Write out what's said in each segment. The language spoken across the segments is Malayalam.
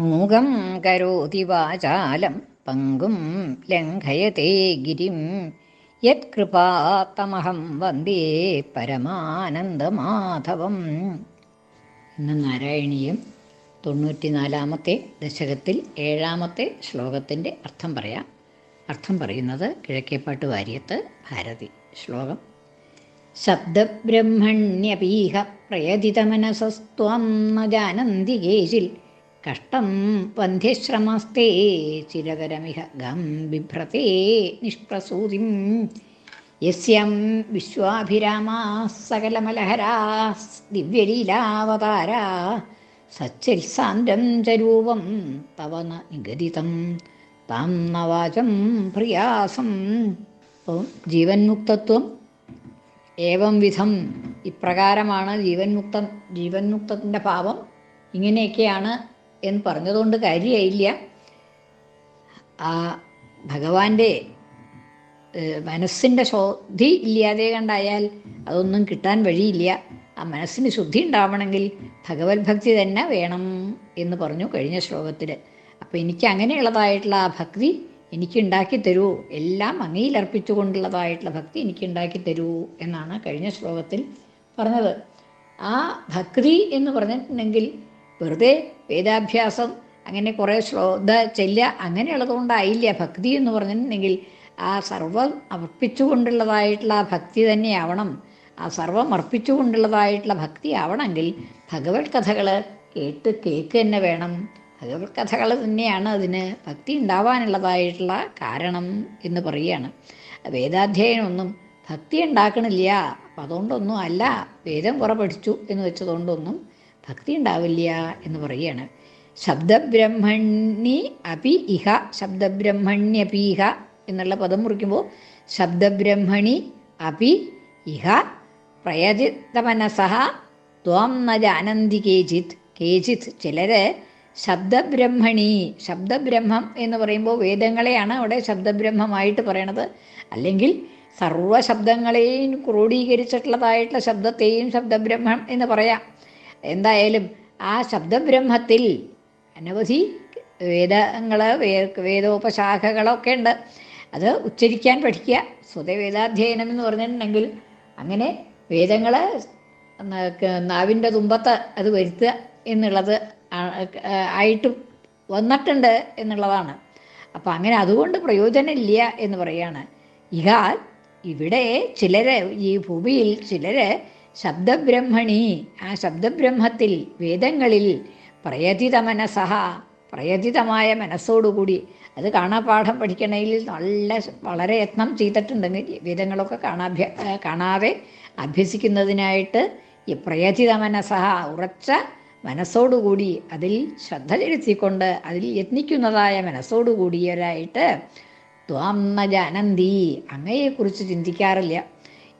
മൂകം കരോതി വാചാലം പങ്കും ലംഘയത്തെ ഗിരിം. യത്കൃപാത്തമഹം വന്ദേ പരമാനന്ദമാധവം. ഇന്ന് നാരായണീയം തൊണ്ണൂറ്റിനാലാമത്തെ ദശകത്തിൽ ഏഴാമത്തെ ശ്ലോകത്തിന്റെ അർത്ഥം പറയാം. അർത്ഥം പറയുന്നത് കിഴക്കേപ്പാട്ട് വാര്യത്ത് ഭാരതി ശ്ലോകം. ശബ്ദബ്രഹ്മണ്യപീഹ പ്രയതിതമനസസ്ത്വം ന ജാനന്തി കേശിൽ കഷ്ടം വന്ധ്യശ്രമസ്തേ ചിരകരമിഹ ഗം ബിഭ്രത്തെ നിഷ്പ്രസൂതിം. യസ്യം വിശ്വാഭിരാമാ സകലമലഹരാ ദിവ്യലീലാവതാരാ സച്ചിത്സാന്തം ച രൂപം തവ നിഗദിതം. താം നവാചം പ്രിയാസം. ജീവൻ മുക്തത്വം ഏവം വിധം ഇപ്രകാരമാണ് ജീവൻ മുക്തം ജീവൻ മുക്തത്തിന്റെ ഭാവം. ഇങ്ങനെയൊക്കെയാണ് എന്ന് പറഞ്ഞതുകൊണ്ട് കാര്യമായില്ല ആ ഭഗവാന്റെ മനസ്സിന്റെ ശുദ്ധി ഇല്ലാതെ കണ്ടായാൽ അതൊന്നും കിട്ടാൻ വഴിയില്ല. ആ മനസ്സിന് ശുദ്ധി ഉണ്ടാവണമെങ്കിൽ ഭഗവത് ഭക്തി തന്നെ വേണം എന്ന് പറഞ്ഞു കഴിഞ്ഞ ശ്ലോകത്തിൽ അപ്പോൾ എനിക്ക് അങ്ങനെയുള്ളതായിട്ടുള്ള ആ ഭക്തി എനിക്ക് ഉണ്ടാക്കി തരൂ. എല്ലാം അങ്ങയിൽ അർപ്പിച്ചുകൊണ്ടുള്ളതായിട്ടുള്ള ഭക്തി എനിക്ക് ഉണ്ടാക്കി തരൂ എന്നാണ് കഴിഞ്ഞ ശ്ലോകത്തിൽ പറഞ്ഞത്. ആ ഭക്തി എന്ന് പറഞ്ഞിട്ടുണ്ടെങ്കിൽ വെറുതെ വേദാഭ്യാസം അങ്ങനെ കുറേ ശ്രദ്ധ ചെല്ല അങ്ങനെയുള്ളതുകൊണ്ടായില്ല ഭക്തി എന്ന് പറഞ്ഞിട്ടുണ്ടെങ്കിൽ ആ സർവം അർപ്പിച്ചുകൊണ്ടുള്ളതായിട്ടുള്ള ഭക്തി തന്നെയാവണം. ആ സർവം അർപ്പിച്ചുകൊണ്ടുള്ളതായിട്ടുള്ള ഭക്തി ആവണമെങ്കിൽ ഭഗവത് കഥകൾ കേട്ട് കേക്ക് തന്നെ വേണം. ഭഗവത് കഥകൾ തന്നെയാണ് അതിന് ഭക്തി ഉണ്ടാവാനുള്ളതായിട്ടുള്ള കാരണം എന്ന് പറയുകയാണ്. വേദാധ്യയനമൊന്നും ഭക്തി ഉണ്ടാക്കണില്ല. അതുകൊണ്ടൊന്നും അല്ല. വേദം കുറെ പഠിച്ചു എന്ന് വെച്ചതുകൊണ്ടൊന്നും ഭക്തി ഉണ്ടാവില്ല എന്ന് പറയുകയാണ്. ശബ്ദബ്രഹ്മണി അപി ഇഹ ശബ്ദബ്രഹ്മണ്യപീഹ എന്നുള്ള പദം മുറിക്കുമ്പോൾ ശബ്ദബ്രഹ്മണി അപി ഇഹ പ്രയതിതമനസഹ ത്വം ന ജാനന്തി കേജിത് ചിലര് ശബ്ദബ്രഹ്മണി ശബ്ദബ്രഹ്മം എന്ന് പറയുമ്പോൾ വേദങ്ങളെയാണ് അവിടെ ശബ്ദബ്രഹ്മമായിട്ട് പറയണത്. അല്ലെങ്കിൽ സർവ ശബ്ദങ്ങളെയും ക്രോഡീകരിച്ചിട്ടുള്ളതായിട്ടുള്ള ശബ്ദത്തെയും ശബ്ദബ്രഹ്മം എന്ന് പറയാം. എന്തായാലും ആ ശബ്ദബ്രഹ്മത്തിൽ അനവധി വേദങ്ങൾ വേദോപശാഖകളൊക്കെ ഉണ്ട്. അത് ഉച്ചരിക്കാൻ പഠിക്കുക. സ്വതവേദാധ്യയനം എന്ന് പറഞ്ഞിട്ടുണ്ടെങ്കിൽ അങ്ങനെ വേദങ്ങൾ നാവിന്റെ തുമ്പത്ത് അത് വരുത്തുക എന്നുള്ളത് ആയിട്ട് വന്നിട്ടുണ്ട് എന്നുള്ളതാണ്. അപ്പം അങ്ങനെ അതുകൊണ്ട് പ്രയോജനമില്ല എന്ന് പറയാണ്. ഇഹ ഇവിടെ ചിലര് ഈ ഭൂമിയിൽ ചിലര് ശബ്ദബ്രഹ്മണി ആ ശബ്ദബ്രഹ്മത്തിൽ വേദങ്ങളിൽ പ്രയതിത മനസ്സഹ പ്രയതിതമായ മനസ്സോടുകൂടി അത് കാണാപാഠം പഠിക്കണതിൽ നല്ല വളരെ യത്നം ചെയ്തിട്ടുണ്ടെങ്കിൽ വേദങ്ങളൊക്കെ കാണാഭ്യ കാണാതെ അഭ്യസിക്കുന്നതിനായിട്ട് ഈ പ്രയതിത മനസ്സഹ ഉറച്ച മനസ്സോടുകൂടി അതിൽ ശ്രദ്ധ ചെലുത്തിക്കൊണ്ട് അതിൽ യത്നിക്കുന്നതായ മനസ്സോടുകൂടിയവരായിട്ട് ത്വാം ന ജാനന്തി അങ്ങയെക്കുറിച്ച് ചിന്തിക്കാറില്ല.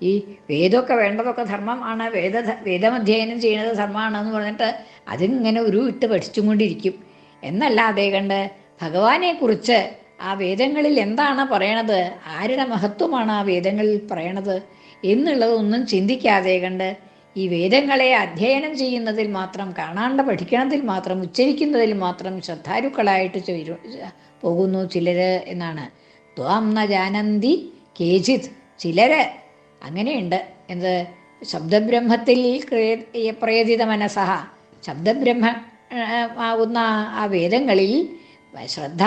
ഈ വേദമൊക്കെ വേണ്ടതൊക്കെ ധർമ്മമാണ് വേദ വേദമധ്യയനം ചെയ്യുന്നത് ധർമ്മമാണെന്ന് പറഞ്ഞിട്ട് അതിങ്ങനെ ഒരു ഇട്ട് പഠിച്ചും കൊണ്ടിരിക്കും എന്നല്ലാതെ കണ്ട് ഭഗവാനെക്കുറിച്ച് ആ വേദങ്ങളിൽ എന്താണ് പറയണത്? ആരുടെ മഹത്വമാണ് ആ വേദങ്ങളിൽ പറയണത്? എന്നുള്ളതൊന്നും ചിന്തിക്കാതെ കണ്ട് ഈ വേദങ്ങളെ അധ്യയനം ചെയ്യുന്നതിൽ മാത്രം കാണാണ്ട് പഠിക്കണതിൽ മാത്രം ഉച്ചരിക്കുന്നതിൽ മാത്രം ശ്രദ്ധാലുക്കളായിട്ട് പോകുന്നു ചിലര് എന്നാണ്. ത്വാം ന ജാനന്തി കേചിത് ചിലര് അങ്ങനെയുണ്ട്. എന്ത്? ശബ്ദബ്രഹ്മത്തിൽ പ്രേതിത മനസ്സഹ ശബ്ദബ്രഹ്മ ആവുന്ന ആ വേദങ്ങളിൽ ശ്രദ്ധ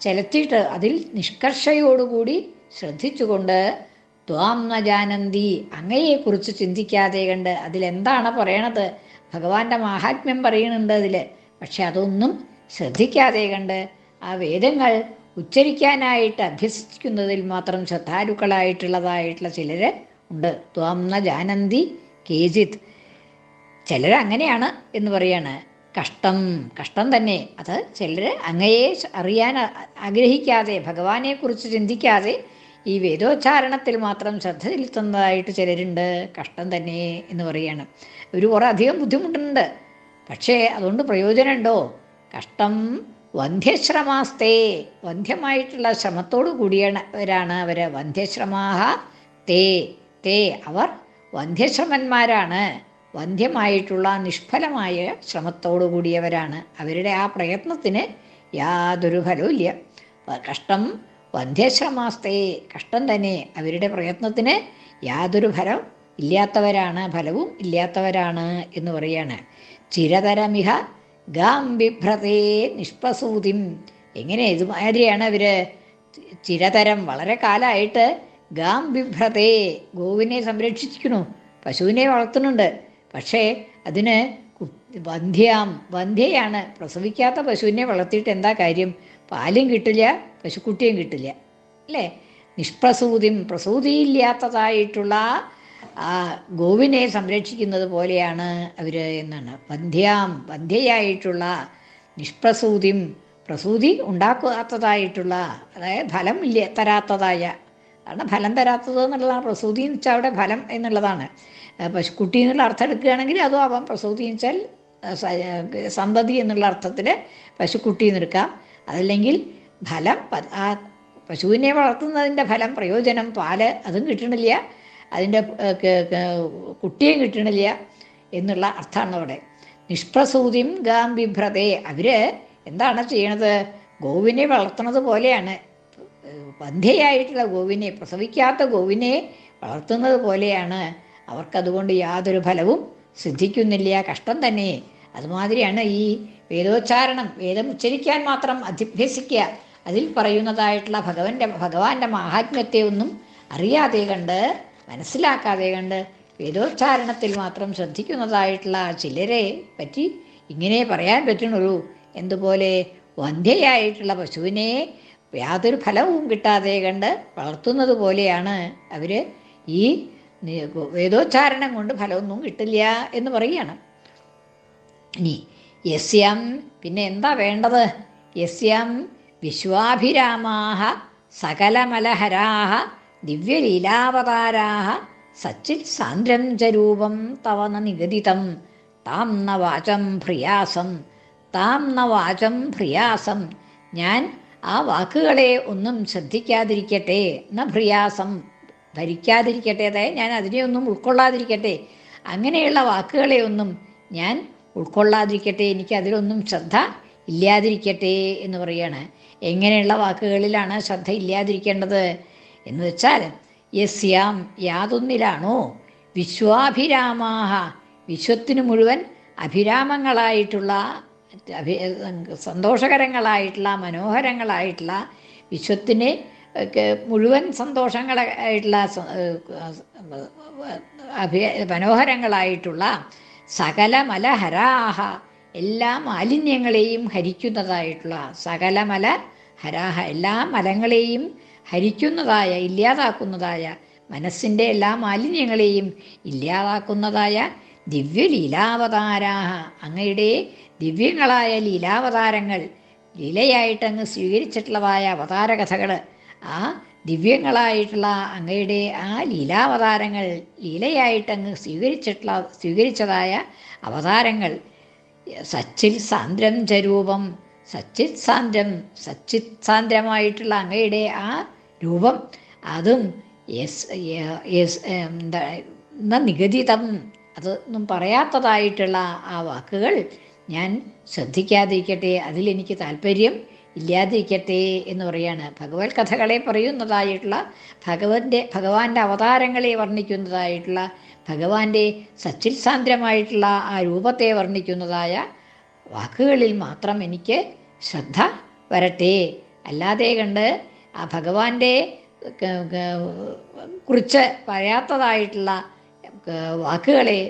ചെലുത്തിയിട്ട് അതിൽ നിഷ്കർഷയോടുകൂടി ശ്രദ്ധിച്ചുകൊണ്ട് ത്വാം ജാനന്തി അങ്ങയെക്കുറിച്ച് ചിന്തിക്കാതെ കണ്ട് അതിലെന്താണ് പറയണത്? ഭഗവാന്റെ മാഹാത്മ്യം പറയുന്നുണ്ട് അതിൽ പക്ഷെ അതൊന്നും ശ്രദ്ധിക്കാതെ കണ്ട് ആ വേദങ്ങൾ ഉച്ചരിക്കാനായിട്ട് അഭ്യസിക്കുന്നതിൽ മാത്രം ശ്രദ്ധാലുക്കളായിട്ടുള്ളതായിട്ടുള്ള ചിലര് ഉണ്ട്. ത്വാം ന ജാനന്തി കേജിത് ചിലർ അങ്ങനെയാണ് എന്ന് പറയാണ്. കഷ്ടം കഷ്ടം തന്നെ. അത് ചിലർ അങ്ങയെ അറിയാൻ ആഗ്രഹിക്കാതെ ഭഗവാനെ കുറിച്ച് ചിന്തിക്കാതെ ഈ വേദോച്ചാരണത്തിൽ മാത്രം ശ്രദ്ധ ചെലുത്തുന്നതായിട്ട് ചിലരുണ്ട്. കഷ്ടം തന്നെ എന്ന് പറയാണ്. ഒരു കുറേ അധികം ബുദ്ധിമുട്ടുണ്ട്. പക്ഷേ അതുകൊണ്ട് പ്രയോജനമുണ്ടോ? കഷ്ടം വന്ധ്യശ്രമാസ്തേ. വന്ധ്യമായിട്ടുള്ള ശ്രമത്തോടു കൂടിയാണ് അവരാണ് അവർ വന്ധ്യശ്രമാഹ തേ. തേ അവർ വന്ധ്യശ്രമന്മാരാണ് വന്ധ്യമായിട്ടുള്ള നിഷ്ഫലമായ ശ്രമത്തോടു കൂടിയവരാണ് അവരുടെ ആ പ്രയത്നത്തിന് യാതൊരു ഫലവും കഷ്ടം വന്ധ്യശ്രമാസ്തേ കഷ്ടം തന്നെ. അവരുടെ പ്രയത്നത്തിന് യാതൊരു ഫലം ഇല്ലാത്തവരാണ് ഫലവും ഇല്ലാത്തവരാണ് എന്ന് പറയാണ്. ചിരതരമിഹ ഗാം ബിഭ്രതേ നിഷ്പസൂതിം. എങ്ങനെ ഇതുമാതിരിയാണ് അവർ ചിരതരം വളരെ കാലമായിട്ട് ഗാം ബിഭ്രതേ ഗോവിനെ സംരക്ഷിച്ചിരിക്കുന്നു. പശുവിനെ വളർത്തുന്നുണ്ട്. പക്ഷേ അതിന് വന്ധ്യാം വന്ധ്യയാണ്. പ്രസവിക്കാത്ത പശുവിനെ വളർത്തിയിട്ട് എന്താ കാര്യം? പാലും കിട്ടില്ല പശുക്കുട്ടിയും കിട്ടില്ല. അല്ലേ? നിഷ്പ്രസൂതിയും പ്രസൂതിയില്ലാത്തതായിട്ടുള്ള ആ ഗോവിനെ സംരക്ഷിക്കുന്നത് പോലെയാണ് അവർ എന്നാണ്. വന്ധ്യാം വന്ധ്യയായിട്ടുള്ള നിഷ്പ്രസൂതിയും പ്രസൂതി ഉണ്ടാക്കാത്തതായിട്ടുള്ള അതായത് ഫലം ഇല്ല തരാത്തതായ അതാണ് ഫലം തരാത്തത് എന്നുള്ളതാണ്. പ്രസൂതി എന്ന് വെച്ചാൽ അവിടെ ഫലം എന്നുള്ളതാണ്. പക്ഷെ കുട്ടി എന്നുള്ള അർത്ഥം എടുക്കുകയാണെങ്കിൽ അതും ആവാം പ്രസൂതി എന്ന് വെച്ചാൽ സന്തതി എന്നുള്ള അർത്ഥത്തിൽ പശുക്കുട്ടി എന്ന് എടുക്കാം. അതല്ലെങ്കിൽ ഫലം ആ പശുവിനെ വളർത്തുന്നതിന്റെ ഫലം പ്രയോജനം പാൽ അതും കിട്ടണില്ല അതിന്റെ കുട്ടിയും കിട്ടണില്ല എന്നുള്ള അർത്ഥമാണ് അവിടെ. നിഷ്പ്രസൂതിം ഗാം ബിഭ്രതേ അവർ എന്താണ് ചെയ്യണത്? ഗോവിനെ വളർത്തുന്നത് പോലെയാണ്. വന്ധ്യയായിട്ടുള്ള ഗോവിനെ പ്രസവിക്കാത്ത ഗോവിനെ വളർത്തുന്നത് പോലെയാണ്. അവർക്കതുകൊണ്ട് യാതൊരു ഫലവും സിദ്ധിക്കുന്നില്ല. കഷ്ടം തന്നെ. അതുമാതിരിയാണ് ഈ വേദോച്ചാരണം. വേദം ഉച്ചരിക്കാൻ മാത്രം അധ്യഭ്യസിക്കുക അതിൽ പറയുന്നതായിട്ടുള്ള ഭഗവന്റെ ഭഗവാന്റെ മാഹാത്മ്യത്തെ ഒന്നും അറിയാതെ കണ്ട് മനസ്സിലാക്കാതെ കണ്ട് വേദോച്ചാരണത്തിൽ മാത്രം ശ്രദ്ധിക്കുന്നതായിട്ടുള്ള ചിലരെ പറ്റി ഇങ്ങനെ പറയാൻ പറ്റുന്നുള്ളൂ എന്തുപോലെ വന്ധ്യയായിട്ടുള്ള പശുവിനെ യാതൊരു ഫലവും കിട്ടാതെ കണ്ട് വളർത്തുന്നത് പോലെയാണ് അവർ ഈ വേദോച്ചാരണം കൊണ്ട് ഫലമൊന്നും കിട്ടില്ല എന്ന് പറയുകയാണ്. ഇനി യസ്യം പിന്നെ എന്താ വേണ്ടത്? യസ്യം വിശ്വാഭിരാമാഹ സകലമലഹരാഹ ദിവ്യലീലാവതാരാഹ സച്ചിൽ സാന്ദ്രം ചരൂപം തവന തവ നിഗദിതം താം നവാചം വാചം ഭ്രിയാസം താം നവാചം വാചം ഭ്രിയാസം ഞാൻ ആ വാക്കുകളെ ഒന്നും ശ്രദ്ധിക്കാതിരിക്കട്ടെ ന പ്രയാസം ഭരിക്കാതിരിക്കട്ടെ അതായത് ഞാൻ അതിനെ ഒന്നും ഉൾക്കൊള്ളാതിരിക്കട്ടെ അങ്ങനെയുള്ള വാക്കുകളെ ഒന്നും ഞാൻ ഉൾക്കൊള്ളാതിരിക്കട്ടെ എനിക്ക് അതിലൊന്നും ശ്രദ്ധ ഇല്ലാതിരിക്കട്ടെ എന്ന് പറയാണ്. എങ്ങനെയുള്ള വാക്കുകളിലാണ് ശ്രദ്ധ ഇല്ലാതിരിക്കേണ്ടത്? എന്ന് വെച്ചാൽ യസ്യാം യാതൊന്നിലാണോ? വിശ്വാഭിരാമാഹ വിശ്വത്തിന് മുഴുവൻ അഭിരാമങ്ങളായിട്ടുള്ള സന്തോഷകരങ്ങളായിട്ടുള്ള മനോഹരങ്ങളായിട്ടുള്ള വിശ്വത്തിന് മുഴുവൻ സന്തോഷങ്ങളായിട്ടുള്ള അഭി മനോഹരങ്ങളായിട്ടുള്ള സകല മലഹരാഹ എല്ലാ മാലിന്യങ്ങളെയും ഹരിക്കുന്നതായിട്ടുള്ള സകല മല ഹരാഹ എല്ലാ മലങ്ങളെയും ഹരിക്കുന്നതായ ഇല്ലാതാക്കുന്നതായ മനസ്സിന്റെ എല്ലാ മാലിന്യങ്ങളെയും ഇല്ലാതാക്കുന്നതായ ദിവ്യലീലാവതാരാഹ അങ്ങയുടെ ദിവ്യങ്ങളായ ലീലാവതാരങ്ങൾ. ലീലയായിട്ടങ്ങ് സ്വീകരിച്ചിട്ടുള്ളതായ അവതാര കഥകൾ ആ ദിവ്യങ്ങളായിട്ടുള്ള അങ്ങയുടെ ആ ലീലാവതാരങ്ങൾ ലീലയായിട്ടങ്ങ് സ്വീകരിച്ചിട്ടുള്ള സ്വീകരിച്ചതായ അവതാരങ്ങൾ. സച്ചിൽ സാന്ദ്രം ചരൂപം സച്ചിത് സാന്ദ്രം സച്ചിത് സാന്ദ്രമായിട്ടുള്ള അങ്ങയുടെ ആ രൂപം. അതും എസ് എസ് എന്താ നിഗദിതം. അതൊന്നും പറയാത്തതായിട്ടുള്ള ആ വാക്കുകൾ ഞാൻ ശ്രദ്ധിക്കാതിരിക്കട്ടെ അതിലെനിക്ക് താല്പര്യം ഇല്ലാതിരിക്കട്ടെ എന്ന് പറയാണ്. ഭഗവത് കഥകളെ പറയുന്നതായിട്ടുള്ള ഭഗവന്റെ ഭഗവാന്റെ അവതാരങ്ങളെ വർണിക്കുന്നതായിട്ടുള്ള ഭഗവാന്റെ സച്ചിത്സാന്ദ്രമായിട്ടുള്ള ആ രൂപത്തെ വർണിക്കുന്നതായ വാക്കുകളിൽ മാത്രം എനിക്ക് ശ്രദ്ധ വരട്ടെ. അല്ലാതെ കണ്ട് ആ ഭഗവാന്റെ കുറിച്ച് പറയാത്തതായിട്ടുള്ള വാക്കുകളെ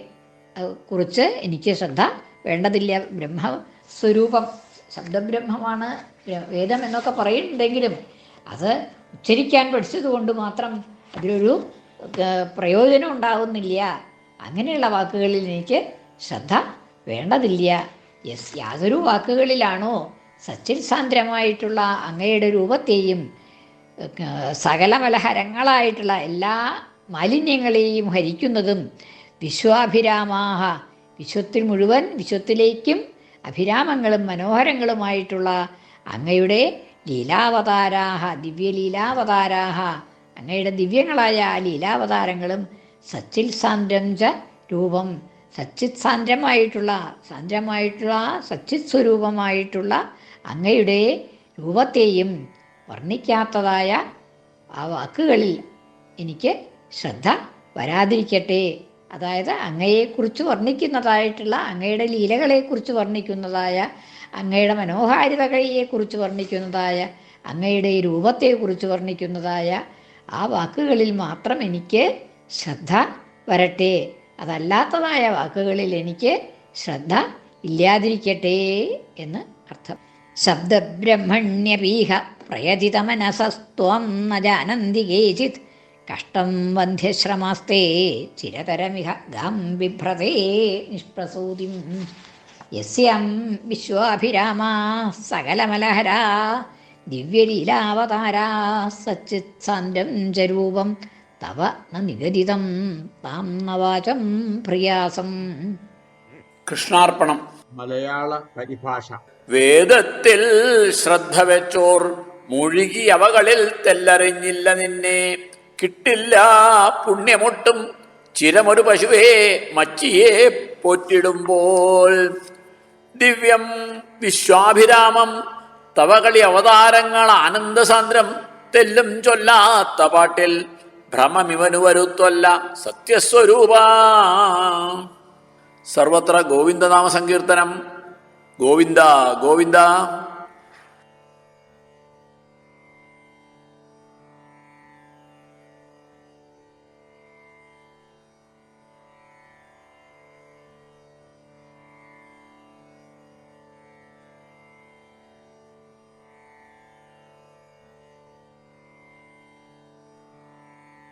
കുറിച്ച് എനിക്ക് ശ്രദ്ധ വേണ്ടതില്ല. ബ്രഹ്മസ്വരൂപം ശബ്ദബ്രഹ്മമാണ്. വേദം എന്നൊക്കെ പറയുന്നുണ്ടെങ്കിലും അത് ഉച്ചരിക്കാൻ പഠിച്ചതുകൊണ്ട് മാത്രം അതിലൊരു പ്രയോജനം ഉണ്ടാകുന്നില്ല. അങ്ങനെയുള്ള വാക്കുകളിൽ എനിക്ക് ശ്രദ്ധ വേണ്ടതില്ല. യെസ് യാതൊരു വാക്കുകളിലാണോ സച്ചിൽ സാന്ദ്രമായിട്ടുള്ള അങ്ങയുടെ രൂപത്തെയും സകല മലഹരങ്ങളായിട്ടുള്ള എല്ലാ മാലിന്യങ്ങളെയും ഹരിക്കുന്നതും വിശ്വാഭിരാമാഹ വിശ്വത്തിൽ മുഴുവൻ വിശ്വത്തിലേക്കും അഭിരാമങ്ങളും മനോഹരങ്ങളുമായിട്ടുള്ള അങ്ങയുടെ ലീലാവതാരാഹ ദിവ്യലീലാവതാരാഹ അങ്ങയുടെ ദിവ്യങ്ങളായ ലീലാവതാരങ്ങളും സച്ചിൽ സാന്ദ്രം ച രൂപം സച്ചിത് സാന്ദ്രമായിട്ടുള്ള സാന്ദ്രമായിട്ടുള്ള സച്ചിത് സ്വരൂപമായിട്ടുള്ള അങ്ങയുടെ രൂപത്തെയും വർണിക്കാത്തതായ ആ വാക്കുകളിൽ എനിക്ക് ശ്രദ്ധ വരാതിരിക്കട്ടെ. അതായത് അങ്ങയെക്കുറിച്ച് വർണിക്കുന്നതായിട്ടുള്ള അങ്ങയുടെ ലീലകളെക്കുറിച്ച് വർണിക്കുന്നതായ അങ്ങയുടെ മനോഹാരിതകളെക്കുറിച്ച് വർണിക്കുന്നതായ അങ്ങയുടെ രൂപത്തെക്കുറിച്ച് വർണിക്കുന്നതായ ആ വാക്കുകളിൽ മാത്രം എനിക്ക് ശ്രദ്ധ വരട്ടെ. അതല്ലാത്തതായ വാക്കുകളിൽ എനിക്ക് ശ്രദ്ധ ഇല്ലാതിരിക്കട്ടെ എന്ന് അർത്ഥം. ശബ്ദബ്രഹ്മണ്യപീഹ പ്രയതിതമനസസ്ത്വം ന കേചിത്. കഷ്ടം വന്ധ്യശ്രമാസ്തേ ചിരതരമിഹ ഗാം ബിഭ്രതേ നിഷ്പ്രസൂതിം. യസ്യം വിശ്വാഭിരാമാ സകലമലഹരാ ദിവ്യലീലാവതാരാ സച്ചിത് സാന്ദ്രം ജരൂപം. തവ ന നിഗദിതം താം നവാചം പ്രിയാസം. കൃഷ്ണാർപ്പണം. മലയാള പരിഭാഷ. വേദത്തിൽ ശ്രദ്ധ വെച്ചോർ മുഴുകി അവകളിൽ തെല്ലറിഞ്ഞില്ല നിന്നെ. കിട്ടില്ല പുണ്യമൊട്ടും. ചിരമൊരു പശുവേ മച്ചിയെ പോറ്റിടുമ്പോൾ. ദിവ്യം വിശ്വാഭിരാമം തവകളി അവതാരങ്ങൾ ആനന്ദസാന്ദ്രം തെല്ലും ചൊല്ലാത്ത പാട്ടിൽ ഭ്രമമിവനു വരുത്തൊല്ല സത്യസ്വരൂപ. സർവത്ര ഗോവിന്ദനാമ സങ്കീർത്തനം ഗോവിന്ദ ഗോവിന്ദ.